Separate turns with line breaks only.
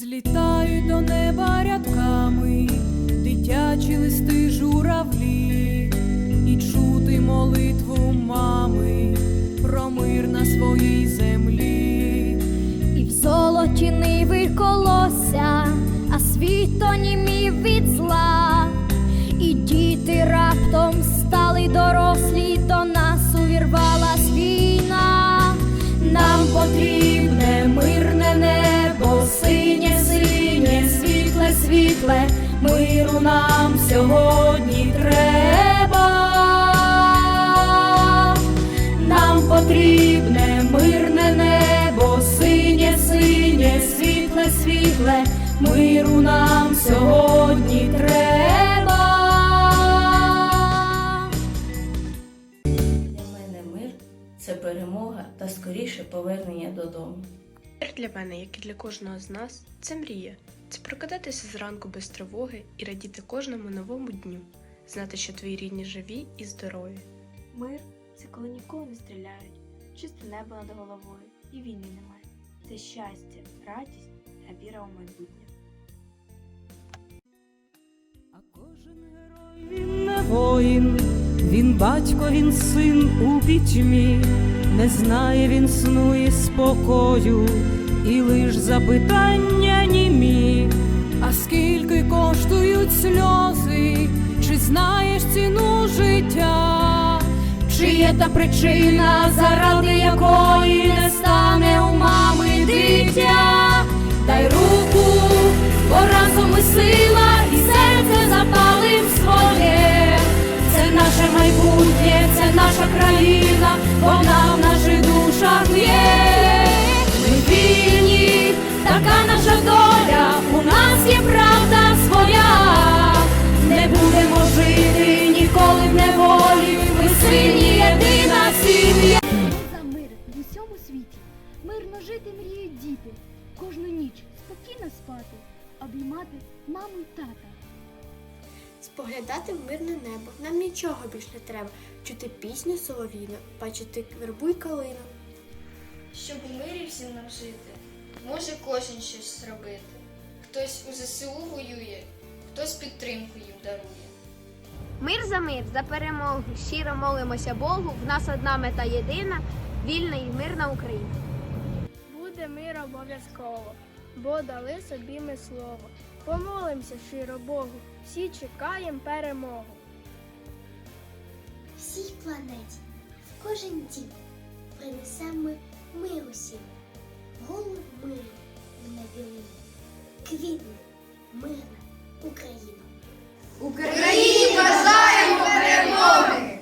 Злітають до неба рядками дитячі листи журавлі, і чути молитву мами про мир на своїй землі.
І в золоті ниви колося, а світ онімів від зла. І діти раптом миру нам сьогодні треба. Нам потрібне мирне небо, синє, синє, світле, світле, миру нам сьогодні треба.
Для мене мир це перемога та скоріше повернення додому.
Мир для мене, як і для кожного з нас, це мрія. Це прокидатися зранку без тривоги і радіти кожному новому дню, знати, що твої рідні живі і здорові.
Мир це коли нікого не стріляють, чисте небо над головою і війни немає. Це щастя, радість та віра у майбутнє.
А кожен герой він не воїн, він батько, він син у пітьмі, не знає він сну і спокою, і лиш запитання німі. Знаєш ціну життя?
Чи є та причина, заради якої не стане у мами дитя?
Кожну ніч спокійно спати, обіймати маму й тата.
Споглядати в мирне небо, нам нічого більш не треба. Чути пісню солов'їну, бачити вербу й калину.
Щоб у мирі всім нам жити, може кожен щось зробити. Хтось у ЗСУ воює, хтось підтримку їм дарує.
Мир за мир, за перемогу. Щиро молимося Богу. В нас одна мета єдина вільна і мирна Україна.
Буде мир обов'язково, бо дали собі ми слово. Помолимося щиро Богу, всі чекаємо перемогу.
Всій планеті, в кожен дім принесемо ми мир усім. Голову миру ми на білині, квітне, мирна Україна.
Україні бажаємо перемоги!